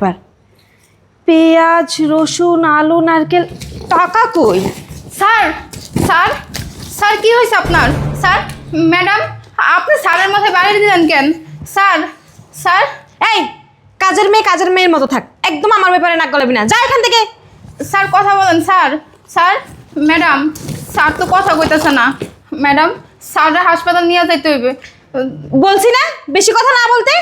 ব্যাপার। পেঁয়াজ রসুন আলু নারকেল টাকা কই? স্যার স্যার স্যার কি হয়েছে আপনার? স্যার ম্যাডাম আপনি স্যারের মাথায় বাড়ি দিলেন কেন? Sir sir. এই কাজের মেয়ে কাজের মেয়ের মতো থাক। একদম আমার ব্যাপারে নাক গলাবি না। যা এখান থেকে। স্যার কথা বলেন স্যার। স্যার ম্যাডাম স্যার তো কথা কইতেছে না। ম্যাডাম স্যাররা হাসপাতাল নিয়ে যাইতে হইবে। বলছি না? বেশি কথা না বলতে?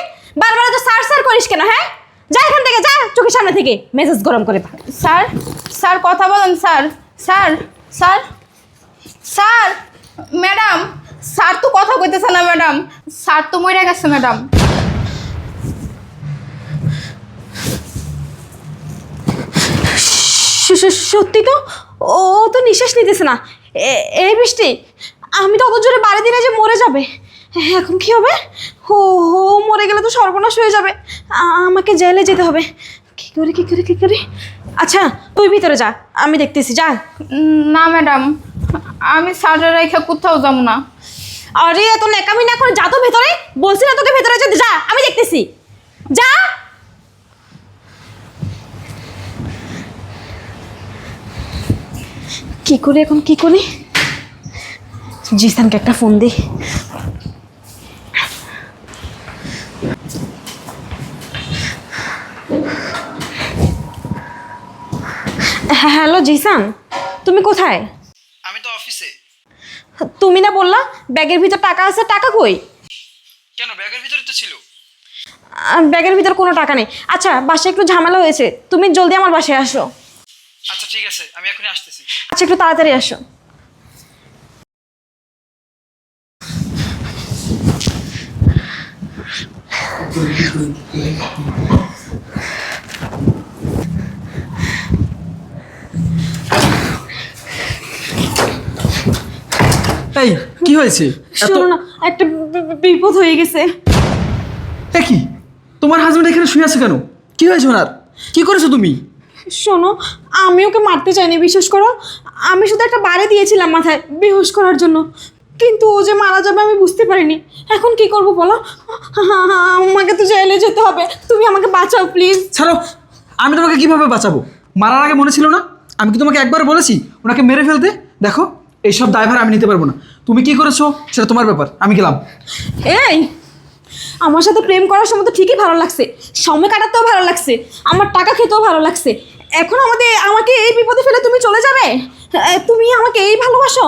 বারবার তো স্যার স্যার করিস কেন হ্যাঁ? যা এখান থেকে যা চোখের সামনে থেকে। মেসেজ গরম করে। স্যার স্যার কথা বলেন sir. Sir sir sir madam sir তো কথা কইতেছে না ম্যাডাম। স্যার তো মরে গেছে ম্যাডাম। সত্যি তো? ও তো নিঃশ্বাস নিতেছে না। এই বৃষ্টি আমি তো অত জোরে বাড়ি দিলে যে মরে যাবে। এখন কি হবে? হো হো মরে গেলে তো সর্বনাশ হয়ে যাবে। আমাকে জেলে যেতে হবে। কি করে কি করে কি করে? আচ্ছা তুই ভিতরে যা আমি দেখতেছি যা। না ম্যাডাম আমি স্যারের রেখে কোথাও যাব না। আরে এত নেকামি না করে যা তো ভেতরে। বলছি না তোকে ভেতরে যেতে যা আমি দেখতেছি। যা। কি করে এখন কি করি? জিসানকে একটা ফোন দিই হ্যাঁ হ্যালো জিসান তুমি কোথায়? আমি তো অফিসে। তুমি না বললা ব্যাগের ভিতর টাকা আছে টাকা কই? কেন ব্যাগের ভিতরে তো ছিল। ব্যাগের ভিতর কোনো টাকা নেই। আচ্ছা বাসায় একটু ঝামেলা হয়েছে তুমি জলদি আমার বাসায় আসো। আচ্ছা ঠিক আছে আমি এখনই আসতেছি। আচ্ছা একটু তাড়াতাড়ি আসো। এই কি হয়েছে? এত শোনো না একটা বি- বি- বিপদ হয়ে গেছে। এ কি? তোমার হাজবেন্ড এখানে শুয়ে আছে কেন? কি হয়েছে ওনার? কি করেছ তুমি? শোনো আমি ওকে মারতে চাইনি বিশ্বাস করো। আমি শুধু একটা বাড়ি দিয়েছিলাম মাথায় বেহুশ করার জন্য। কিন্তু ও যে মারা যাবে আমি বুঝতে পারিনি। এখন কি করব বলো? আমাকে তো জেলে যেতে হবে। তুমি আমাকে বাঁচাও প্লিজ। ছাড়ো আমি তোমাকে কীভাবে বাঁচাবো? মারার আগে মনে ছিল না? আমি কি তোমাকে একবার বলেছি? ওনাকে মেরে ফেলতে? দেখো। এইসব দায়ভার আমি নিতে পারব না। তুমি কি করেছ? সেটা তোমার ব্যাপার আমি গেলাম। এই আমার সাথে প্রেম করার সময় তো ঠিকই ভালো লাগছে। সময় কাটাতেও ভালো লাগছে। আমার টাকা খেতেও ভালো লাগছে। এখন আমাদের আমাকে এই বিপদে ফেলে তুমি চলে যাবে? তুমি আমাকে এই ভালোবাসো?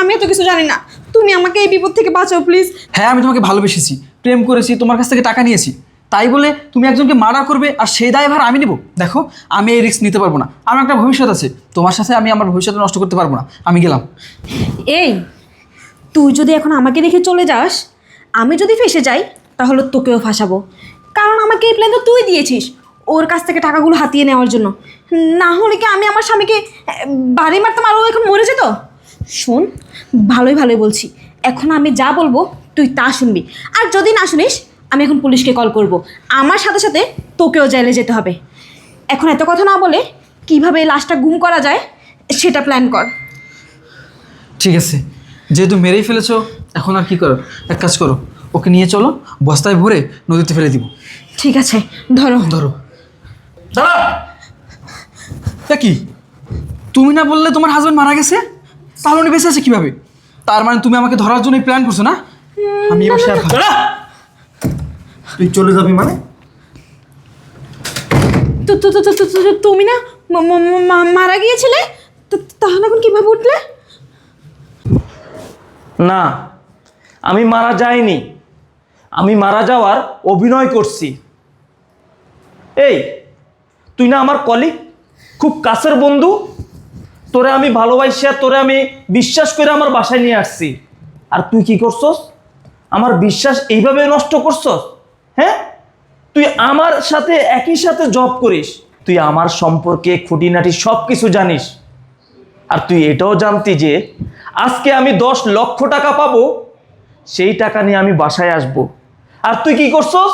আমি তো কিছু জানি না। তুমি আমাকে এই বিপদ থেকে বাঁচাও প্লিজ হ্যাঁ আমি তোমাকে ভালোবেসেছি। প্রেম করেছি তোমার কাছ থেকে টাকা নিয়েছি। তাই বলে তুমি একজনকে মার্ডার করবে আর সেই দায়ভার আমি নিব। দেখো, আমি এই রিস্ক নিতে পারব না। আমার একটা ভবিষ্যৎ আছে। তোমার সাথে আমি আমার ভবিষ্যৎ নষ্ট করতে পারব না। আমি গেলাম। এই, তুই যদি এখন আমাকে রেখে চলে যাস, আমি যদি ফেসে যাই, তাহলে তোকেও ফাঁসাবো। কারণ আমাকে এই প্ল্যান তো তুই দিয়েছিস, ওর কাছ থেকে টাকাগুলো হাতিয়ে নেওয়ার জন্য। না হলে কি আমি আমার স্বামীকে বাড়ি মারতাম আর ও এখন মরে যেত? শোন, ভালোই ভালোই বলছি। এখন আমি যা বলব, তুই তা শুনবি। আর যদি না শুনিস আমি এখন পুলিশকে কল করব। আমার সাথে সাথে তোকেও জেলে যেতে হবে। এখন এত কথা না বলে কীভাবে এই লাশটা গুম করা যায় সেটা প্ল্যান কর। ঠিক আছে। যেহেতু মেরেই ফেলেছো এখন আর কি করো? এক কাজ করো ওকে নিয়ে চলো বস্তায় ভরে নদীতে ফেলে দিব। ঠিক আছে ধরো। ধরো। দাঁড়া! তা কি? তুমি না বললে তোমার হাজবেন্ড মারা গেছে? তাহলে উনি বেঁচে আছে কীভাবে? তার মানে তুমি আমাকে ধরার জন্য প্ল্যান করছ না? আমি এবার শেয়ার তুই চলে যাবি মানে? তো তো তো- তো- তো- তো- তুমি না ম- ম- মা- মারা গিয়েছিলে? তো- তাহলে এখন কীভাবে উঠলে? না আমি মারা যাইনি। আমি মারা যাওয়ার অভিনয় করছি। এই তুই না আমার কলিগ খুব কাছের বন্ধু। তোরে আমি ভালোবাসিয়া তোরে আমি বিশ্বাস করে আমার বাসায় নিয়ে আসছি। আর তুই কি করছস? আমার বিশ্বাস এইভাবে নষ্ট করছস? হ্যাঁ? তুই আমার সাথে, একই সাথে জব করিস। তুই আমার সম্পর্কে খুঁটিনাটি সব কিছু জানিস। আর তুই এটাও জানতি যে, আজকে আমি দশ লক্ষ টাকা পাবো, সেই টাকা নিয়ে আমি বাসায় আসব। আর তুই কি করছস?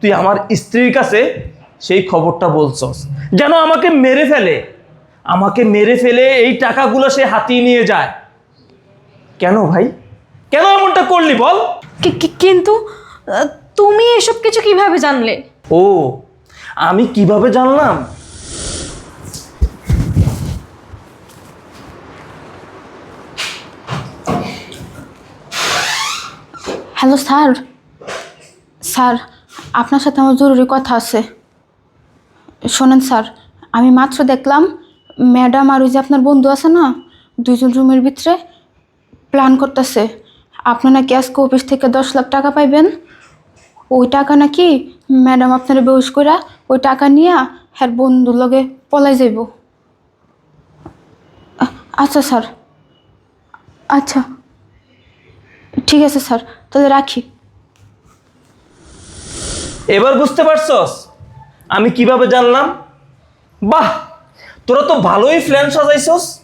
তুই আমার স্ত্রীর কাছে সেই খবরটা বলছস। যেন আমাকে মেরে ফেলে। আমাকে মেরে ফেলে এই টাকাগুলো সে হাতিয়ে নিয়ে যায়। কেন ভাই? কেন এমনটা করলি বল? কিন্তু তুমি এসব কিছু কীভাবে জানলে? ও আমি কীভাবে জানলাম? Hello sir. স্যার আপনার সাথে আমার জরুরি কথা আছে। শোনেন স্যার আমি মাত্র দেখলাম ম্যাডাম আর ওই যে আপনার বন্ধু আছে না দুইজন রুমের ভিতরে প্ল্যান করতেছে। আপনি নাকি আজকে অফিস থেকে দশ লাখ টাকা পাইবেন? ওই টাকা নাকি ম্যাডাম আপনার বেউস করে ওই টাকা নিয়ে হ্যার বন্ধুর লগে পলাই যাইব। আচ্ছা স্যার। আচ্ছা। ঠিক আছে স্যার, তাহলে রাখি। এবার বুঝতে পারছস? আমি কীভাবে জানলাম? বাহ, তোরা তো ভালোই প্ল্যান সাজাইছস।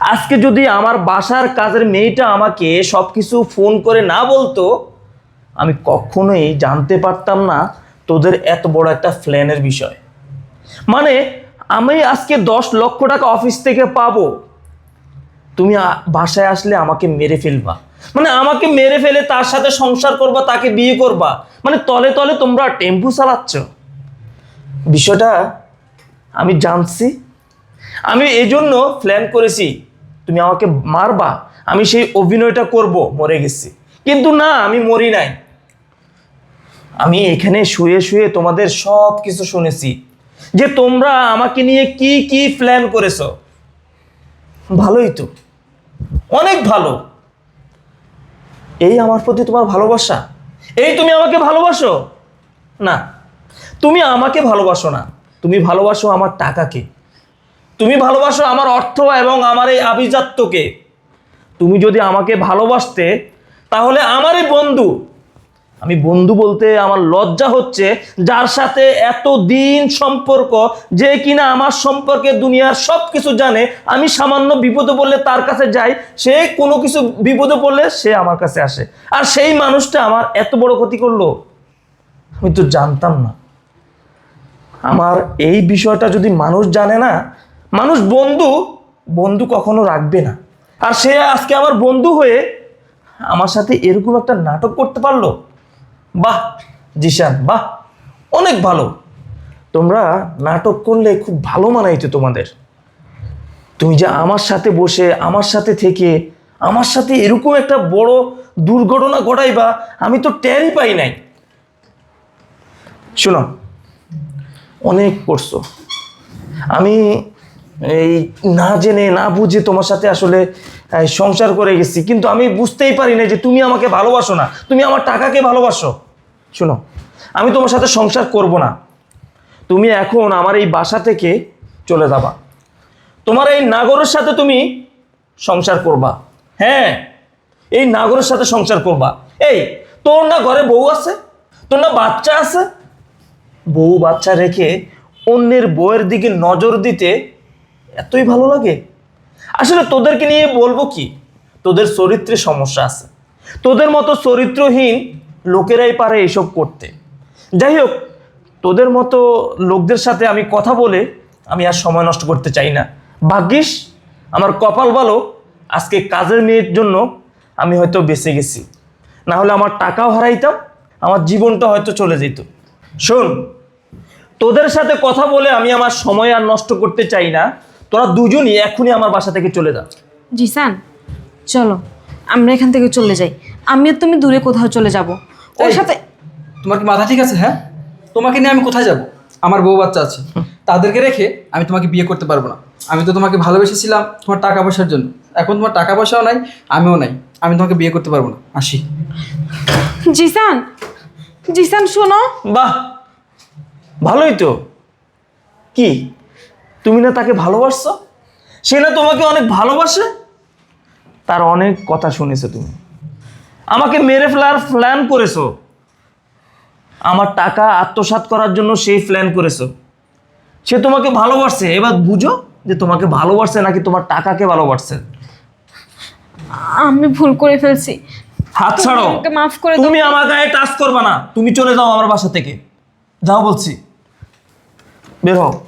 আজকে যদি আমার বাসার কাজের মেয়েটা আমাকে সব কিছু ফোন করে না বলতো আমি কখনোই জানতে পারতাম না তোদের এত বড় একটা প্ল্যানের বিষয়। মানে আমি আজকে দশ লক্ষ টাকা অফিস থেকে পাবো। তুমি বাসায় আসলে আমাকে মেরে ফেলবা। মানে আমাকে মেরে ফেলে তার সাথে সংসার করবা, তাকে বিয়ে করবা। মানে তলে তলে তোমরা টেম্পু চালাচ্ছ। বিষয়টা আমি জানছি। আমি এই জন্য প্ল্যান করেছি, তুমি আমাকে মারবা। আমি সেই অভিনয়টা করব, মরে গেছি। কিন্তু না, আমি মরি নাই। আমি এখানে শুয়ে শুয়ে তোমাদের সব কিছু শুনেছি যে তোমরা আমাকে নিয়ে কি কি প্ল্যান করেছ। ভালোই তো। অনেক ভালো। এই আমার প্রতি তোমার ভালোবাসা? এই তুমি আমাকে ভালোবাসো? না, তুমি আমাকে ভালোবাসো না। তুমি ভালোবাসো আমার টাকাকে। তুমি ভালোবাসো আমার অর্থ এবং আমার এই আভিজাত্যকে। তুমি যদি আমাকে ভালোবাসতে, তাহলে আমার এই বন্ধু। আমি বন্ধু বলতে আমার লজ্জা হচ্ছে যার সাথে এত দিন সম্পর্ক যে কিনা আমার সম্পর্কে দুনিয়ার সব কিছু জানে, আমি সামান্য বিপদে পড়লে তার কাছে যাই, সে কোনো কিছু বিপদে পড়লে সে আমার কাছে আসে। আর সেই মানুষটা আমার এত বড় ক্ষতি করল, আমি তো জানতাম না। আমার এই বিষয়টা যদি মানুষ জানে না, মানুষ বন্ধু বন্ধু কখনো রাখবে না। আর সে আজকে আমার বন্ধু হয়ে আমার সাথে এরকম একটা নাটক করতে পারল বাহ, জিশান, বাহ, অনেক ভালো। তোমরা নাটক করলে খুব ভালো মানাইতো তোমাদের। তুমি যে আমার সাথে বসে, আমার সাথে থেকে, আমার সাথে এরকম একটা বড় দুর্ঘটনা ঘটাইবা, আমি তো টেরই পাই নাই। শোনো, অনেক করছ। আমি এই না জেনে, না বুঝে তোমার সাথে আসলে সংসার করে গেছি, কিন্তু আমি বুঝতেই পারি না যে তুমি আমাকে ভালোবাসো না। তুমি আমার টাকাকে ভালোবাসো। শোনো, আমি তোমার সাথে সংসার করব না। তুমি এখন আমার এই বাসা থেকে চলে যাবা। তোমার এই নাগরের সাথে তুমি সংসার করবা। হ্যাঁ এই নাগরের সাথে সংসার করবা। এই, তোর না ঘরে বউ আছে? তোর না বাচ্চা আছে? বউ বাচ্চা রেখে অন্যের বউয়ের দিকে নজর দিতে এতই ভালো লাগে। আসলে তোদেরকে নিয়ে বলব কি? তোদের চরিত্রে সমস্যা আছে। তোদের মতো চরিত্রহীন লোকেরাই পারে এসব করতে। যাই হোক তোদের মতো লোকদের সাথে আমি কথা বলে আমি আর সময় নষ্ট করতে চাই না। ভাগ্যিস, আমার কপাল ভালো, আজকে কাজের মেয়ের জন্য আমি হয়তো বেঁচে গেছি। না হলে আমার টাকাও হারাইতাম, আমার জীবনটা হয়তো চলে যেত। শোন, তোদের সাথে কথা বলে আমি আমার সময় আর নষ্ট করতে চাই না। তোরা দুজনই এখনই আমার বাসা থেকে চলে যা। জিসান, চলো, আমরা এখান থেকে চলে যাই। আমি আর তুমি দূরে কোথাও চলে যাব। ওর সাথে তোমার কি মাথা ঠিক আছে? হ্যাঁ? তোমাকে নিয়ে আমি কোথায় যাব? আমার বউ বাচ্চা আছে। তাদেরকে রেখে আমি তোমাকে বিয়ে করতে পারব না। আমি তো তোমাকে ভালোবেসেছিলাম তোমার টাকা পয়সার জন্য। এখন তোমার টাকা পয়সাও নাই আমিও নাই। আমি তোমাকে বিয়ে করতে পারব না। আসি। জিসান জিসান শোনো। বাহ! ভালোই তো। কি? তুমি না তাকে ভালোবাসছো? সে না তোমাকে অনেক ভালোবাসে? তার অনেক কথা শুনেছো তুমি। আমাকে মেরে ফেলার প্ল্যান করেছ। আমার টাকা আত্মসাৎ করার জন্য সেই প্ল্যান করেছ। সে তোমাকে ভালোবাসছে। এবার বুঝো যে তোমাকে ভালোবাসছে নাকি তোমার টাকাকে ভালোবাসছে। আমি ভুল করে ফেলছি। হাত ছাড়ো। আমাকে মাফ করে দাও। তুমি আমার গায়ে টাচ করবে না। তুমি চলে যাও আমার বাসা থেকে। যাও বলছি। বের হও।